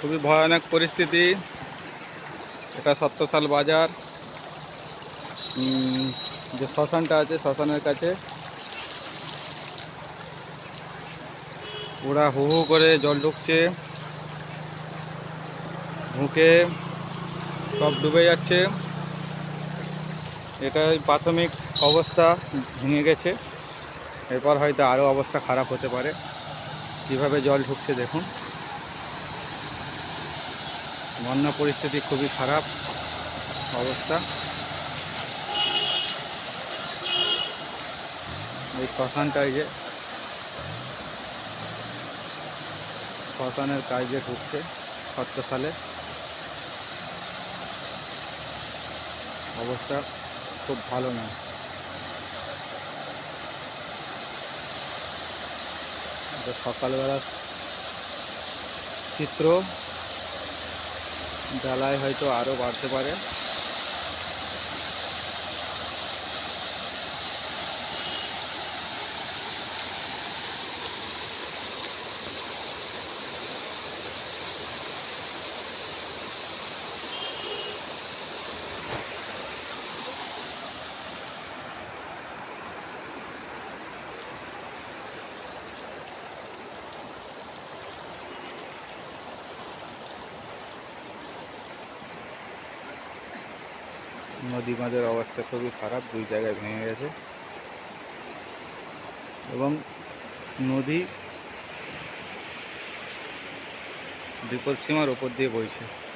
খুবই ভয়ানক পরিস্থিতি। এটা সত্যসাল বাজার। যে শ্মশানটা আছে, শ্মশানের কাছে। ওরা হু হু করে জল ঢুকছে। ঢুকে সব ডুবে যাচ্ছে। এটাই প্রাথমিক অবস্থা, ভেঙে গেছে। এরপর হয়তো আরও অবস্থা খারাপ হতে পারে। কীভাবে জল ঢুকছে দেখুন। বন্যা পরিস্থিতি খুবই খারাপ অবস্থা। এই শ্মশানটা যে শ্মশানের কাজে ঢুকছে সত্য সালে অবস্থা খুব ভালো না। সকালবেলা চিত্র জ্বালায় হয়তো আরও বাড়তে পারে। নদী বাঁধের অবস্থা খুবই খারাপ, দুই জায়গায় ভেঙে গেছে। এবং নদী বিপদ সীমার ওপর দিয়ে বইছে।